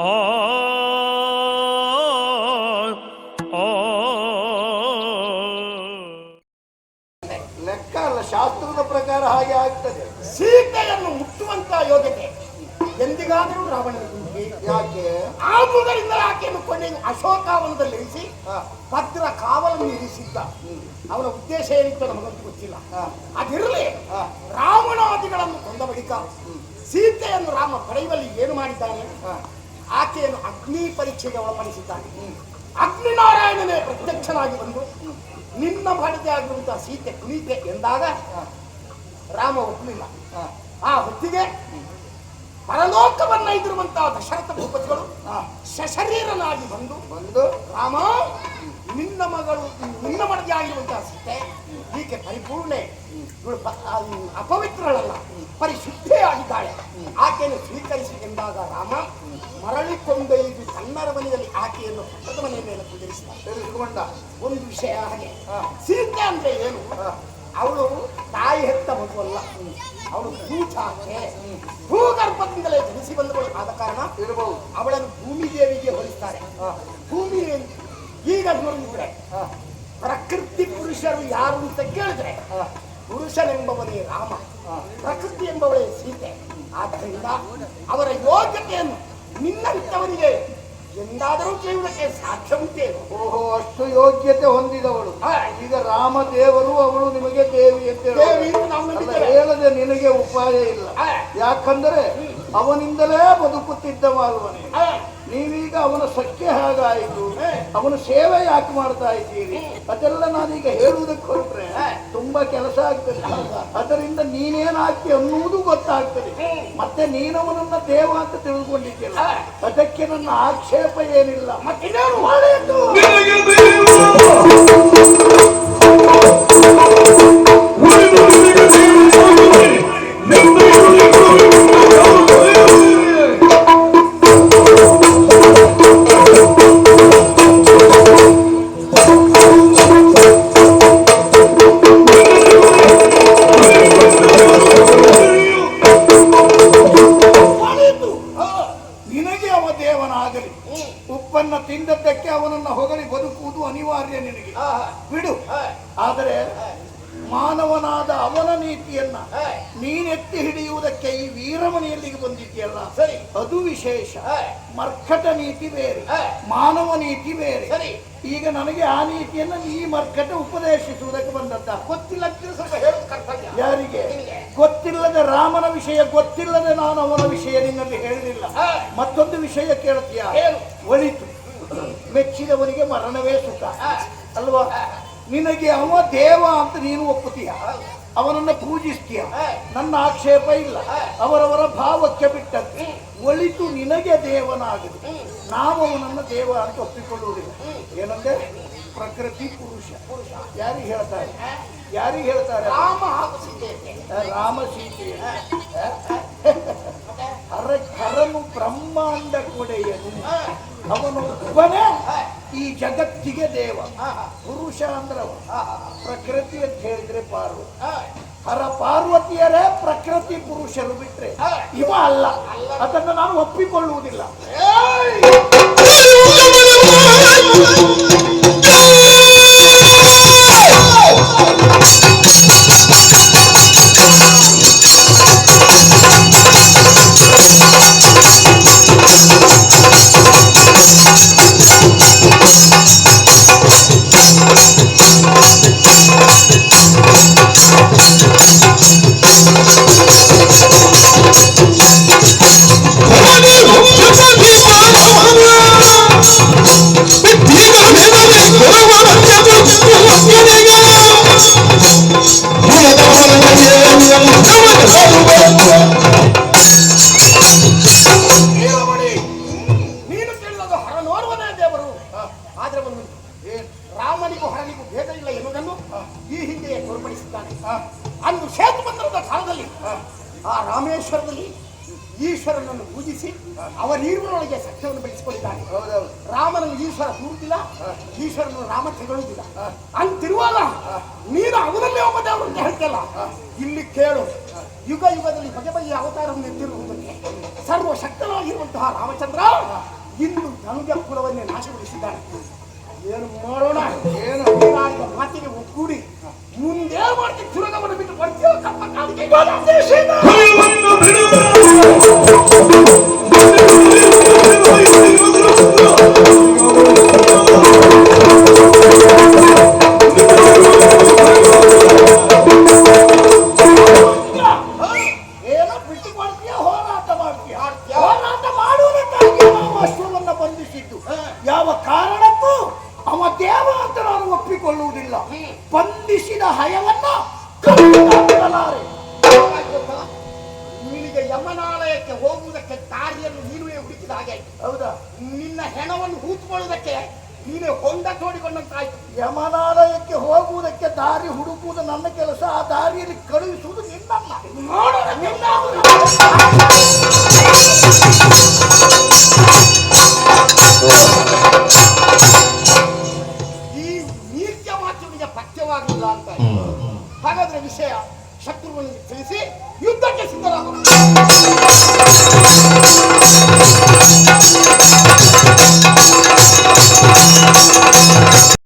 ಆ ಆ ಲೆಕ್ಕ ಅಲ್ಲ ಶಾಸ್ತ್ರದ ಪ್ರಕಾರ ಹಾಗೆ ಆಗ್ತದೆ ಸೀತೆಯನ್ನು ಮುಟ್ಟುವಂತ ಯೋಗ್ಯತೆ ಎಂದಿಗಾದರೂ ರಾವಣನಿಗೆ ಯಾಕೆ ಆದುದರಿಂದ ಆಕೆಯನ್ನು ಕೊನೆಗೆ ಅಶೋಕಾವನದಲ್ಲಿ ಇರಿಸಿ. ಭದ್ರ ಕಾವಲನ್ನು ಇರಿಸಿದ್ದ ಅವರ ಉದ್ದೇಶ ಏನಿತ್ತು ನಮಗಂತೂ ಗೊತ್ತಿಲ್ಲ. ಅದಿರಲಿ. ರಾವಣಾದಿಗಳನ್ನು ಕೊಂದ ಬಳಿಕ ಸೀತೆಯನ್ನು ರಾಮ ಪಡೆಯುವಲ್ಲಿ ಏನು ಮಾಡಿದ್ದಾನೆ. ಆಕೆಯನ್ನು ಅಗ್ನಿ ಪರೀಕ್ಷೆಗೆ ಒಳಪಡಿಸಿದ್ದಾನೆ. ಅಗ್ನಿನಾರಾಯಣನೇ ಪ್ರತ್ಯಕ್ಷನಾಗಿ ಬಂದು ನಿನ್ನ ಭಡತೆ ಆಗಿರುವಂತಹ ಸೀತೆ ಕುಣಿತೆ ಎಂದಾಗ ರಾಮ ಒಪ್ಪಲಿಲ್ಲ. ಆ ಹೊತ್ತಿಗೆ ಪರಲೋಕವನ್ನ ಇದ್ದಿರುವಂತಹ ದಶರಥ ಭೂಪತಿಗಳು ಶಶರೀರನಾಗಿ ಬಂದು ಬಂದು ಬಂದು. ರಾಮ ನಿನ್ನ ಮಗಳು ನಿನ್ನ ಮಡದಿ ಆಗಿರುವಂತಹ ಸೀತೆ ಈಕೆ ಪರಿಪೂರ್ಣೆ ಇವಳು ಅಪವಿತ್ರಳಲ್ಲ ಪರಿಶುದ್ಧೇ ಆಗಿದ್ದಾಳೆ ಆಕೆಯನ್ನು ಸ್ವೀಕರಿಸಿ ಎಂದಾಗ ರಾಮ ಮರಳಿ ಕೊಂಡೊಯ್ದು ತನ್ನರ ಮನೆಯಲ್ಲಿ ಆಕೆಯನ್ನು ಪಟ್ಟದ ಮನೆಯ ಮೇಲೆ ಕುದುರಿಸಿದ ತಿಳಿದುಕೊಂಡ. ಒಂದು ವಿಷಯ ಹಾಗೆ. ಸೀತೆ ಅಂದ್ರೆ ಏನು. ಅವಳು ತಾಯಿ ಹೆತ್ತ ಮಗುವಲ್ಲ ಅವಳು ಭೂಚಾಕೆ ಭೂಗರ್ಭದಿಂದಲೇ ಜನಿಸಿ ಬಂದವಳು ಆದ ಕಾರಣ ಇರಬಹುದು. ಅವಳನ್ನು ಭೂಮಿ ದೇವಿಗೆ ಹೋಲಿಸ್ತಾರೆ. ಭೂಮಿ ಈಗ ನೋಡಿದ್ರೆ. ಪ್ರಕೃತಿ ಪುರುಷರು ಯಾರು ಅಂತ ಕೇಳಿದ್ರೆ. ಪುರುಷನೆಂಬವನೇ ರಾಮ ಪ್ರಕೃತಿ ಎಂಬವಳೇ ಸೀತೆ. ಆದ್ದರಿಂದ ಅವರ ಯೋಗ್ಯತೆಯನ್ನು ನಿನ್ನಂತವನಿಗೆ ಎಂದಾದರೂ ಕೇಳುವುದಕ್ಕೆ ಸಾಧ್ಯ ಉಂಟೆ ಓಹೋ ಅಷ್ಟು ಯೋಗ್ಯತೆ ಹೊಂದಿದವಳು. ಈಗ ರಾಮ ದೇವರು ಅವಳು ನಿಮಗೆ ದೇವಿ ಅಂತ ಹೇಳದೆ. ನಿನಗೆ ಉಪಾಯ ಇಲ್ಲ. ಯಾಕಂದರೆ ಅವನಿಂದಲೇ ಬದುಕುತ್ತಿದ್ದವ ಅಲ್ವನೇ. ನೀವೀಗ ಅವನ ಸಖ್ಯ ಹಾಗಾಯಿತು. ಅವನ ಸೇವೆ ಯಾಕೆ ಮಾಡ್ತಾ ಇದ್ದೀರಿ? ಅದೆಲ್ಲ ನಾನೀಗ ಹೇಳುವುದಕ್ಕೆ ಹೊರಟ್ರೆ ತುಂಬಾ ಕೆಲಸ ಆಗ್ತದೆ. ಅದರಿಂದ ನೀನೇನಾಗ್ತಿ ಅನ್ನುವುದು ಗೊತ್ತಾಗ್ತದೆ. ಮತ್ತೆ ನೀನವನನ್ನ ದೇವ ಅಂತ ತಿಳ್ಕೊಂಡಿದ್ದಿಲ್ಲ ಅದಕ್ಕೆ ನನ್ನ ಆಕ್ಷೇಪ ಏನಿಲ್ಲ. ಮತ್ತಿನ್ನೇನು ಅನಿವಾರ್ಯ ನಿನಗೆ. ಬಿಡು. ಆದರೆ ಮಾನವನಾದ ಅವನ ನೀತಿಯನ್ನ. ನೀನೆತ್ತಿ ಹಿಡಿಯುವುದಕ್ಕೆ ಈ ವೀರಮನೆಯಲ್ಲಿಗೆ ಬಂದಿದ್ದೀಯಲ್ಲ. ಸರಿ. ಅದು ವಿಶೇಷ. ಮರ್ಕಟ ನೀತಿ ಬೇರೆ. ಮಾನವ ನೀತಿ ಬೇರೆ. ಸರಿ. ಈಗ ನನಗೆ ಆ ನೀತಿಯನ್ನ ನೀ ಮರ್ಕಟ ಉಪದೇಶಿಸುವುದಕ್ಕೆ ಬಂದದ್ದ. ಗೊತ್ತಿಲ್ಲ ಯಾರಿಗೆ? ಗೊತ್ತಿಲ್ಲದ ರಾಮನ ವಿಷಯ ಗೊತ್ತಿಲ್ಲದೆ ನಾನು ಅವನ ವಿಷಯ ನಿನ್ನಲ್ಲಿ ಹೇಳಲಿಲ್ಲ ಮತ್ತೊಂದು ವಿಷಯ ಕೇಳ್ತೀಯ? ಏನು? ಒಳಿತು. ಮೆಚ್ಚಿದವನಿಗೆ ಮರಣವೇ ಸುಖ. ಅಲ್ವಾ? ನಿನಗೆ ಅವ ದೇವ ಅಂತ ನೀನು ಒಪ್ಪುತ್ತೀಯ? ಅವನನ್ನ ಪೂಜಿಸ್ತೀಯ? ನನ್ನ ಆಕ್ಷೇಪ ಇಲ್ಲ. ಅವರವರ ಭಾವಕ್ಕೆ ಬಿಟ್ಟಂತೆ. ಒಳಿತು ನಿನಗೆ ದೇವನಾಗದು. ನಾವು ಅವನನ್ನ ದೇವ ಅಂತ ಒಪ್ಪಿಕೊಳ್ಳುವುದಿಲ್ಲ. ಏನಂದ್ರೆ ಪ್ರಕೃತಿ ಪುರುಷ. ಯಾರಿಗೆ ಹೇಳ್ತಾರೆ? ಯಾರಿಗೆ ಹೇಳ್ತಾರೆ? ರಾಮ ಹಾಗೂ ಸೀತೆ ರಾಮ ಸೀತೆ ಹರ ಕರನು ಬ್ರಹ್ಮಾಂಡ ಕೊಡೆಯನು. ಅವನು ಒಬ್ಬನೇ ಈ ಜಗತ್ತಿಗೆ ದೇವ. ಪುರುಷ ಅಂದ್ರವ. ಪ್ರಕೃತಿ ಅಂತ ಹೇಳಿದ್ರೆ ಪಾರ್ವತಿ ಹರ ಪಾರ್ವತಿಯರೇ ಪ್ರಕೃತಿ ಪುರುಷರು ಬಿಟ್ರೆ ಇವ ಅಲ್ಲ. ಅದನ್ನು ನಾನು ಒಪ್ಪಿಕೊಳ್ಳುವುದಿಲ್ಲ. ಆ ರಾಮೇಶ್ವರದಲ್ಲಿ ಈಶ್ವರನನ್ನು ಪೂಜಿಸಿ ಅವರೀರ್ವರೊಳಗೆ ಸತ್ಯವನ್ನು ಬೆಳೆಸಿಕೊಂಡಿದ್ದಾನೆ. ರಾಮನನ್ನು ಈಶ್ವರ ದೂರುದಿಲ್ಲ ಈಶ್ವರನು ರಾಮ ತೆಗೊಳ್ಳುವುದಿಲ್ಲ ಅಂತಿರುವಾಗ ನೀನು ಅವನಲ್ಲೇ ಒಬ್ಬ ದೇವರು ಅಂತ ಹೇಳ್ತಲ್ಲ. ಇಲ್ಲಿ ಕೇಳು. ಯುಗ ಯುಗದಲ್ಲಿ ಬಗೆ ಬಗೆಯ ಅವತಾರವನ್ನು ಎತ್ತಿರುವುದಕ್ಕೆ ಸರ್ವ ಶಕ್ತನಾಗಿರುವಂತಹ ರಾಮಚಂದ್ರ ಇಂದು ಧನುಜ ಕುಲವನ್ನೇ ನಾಶಗೊಳಿಸಿದ್ದಾನೆ. ಏನು ಮಾಡೋಣ? ಏನು? ಮಾತಿಗೆ ಒಗ್ಗೂಡಿ ಮುಂದೆ ಮಾಡ್ತೀನಿ ಚುರುಗವನ್ನು ಕಾರಣಕ್ಕೂ ಅವ ದೇವ ಅಂತ ನಾನು ಒಪ್ಪಿಕೊಳ್ಳುವುದಿಲ್ಲ ಬಂಧಿಸಿದ ಹಯವನ್ನ. ನಿನಗೆ ಯಮನಾಲಯಕ್ಕೆ ಹೋಗುವುದಕ್ಕೆ ದಾರಿಯನ್ನು ನೀನುವೇ ಹುಡುಕಿದ ಹಾಗೆ. ಹೌದಾ? ನಿನ್ನ ಹೆಣವನ್ನು ಹೂತ್ಕೊಳ್ಳುವುದಕ್ಕೆ ನೀನೇ ಹೊಂಡ ತೋಡಿಕೊಂಡಂತಾಯ್ತು. ಯಮನಾಲಯಕ್ಕೆ ಹೋಗುವುದಕ್ಕೆ ದಾರಿ ಹುಡುಕುವುದು ನನ್ನ ಕೆಲಸ. ಆ ದಾರಿಯಲ್ಲಿ ಕಳುಹಿಸುವುದು ನಿನ್ನಲ್ಲ. ನಿನ್ನ ಅದರ ವಿಷಯ ಶತ್ರುವಿನಲ್ಲಿ ತಿಳಿಸಿ ಯುದ್ಧಕ್ಕೆ ಸಿದ್ಧರಾದರು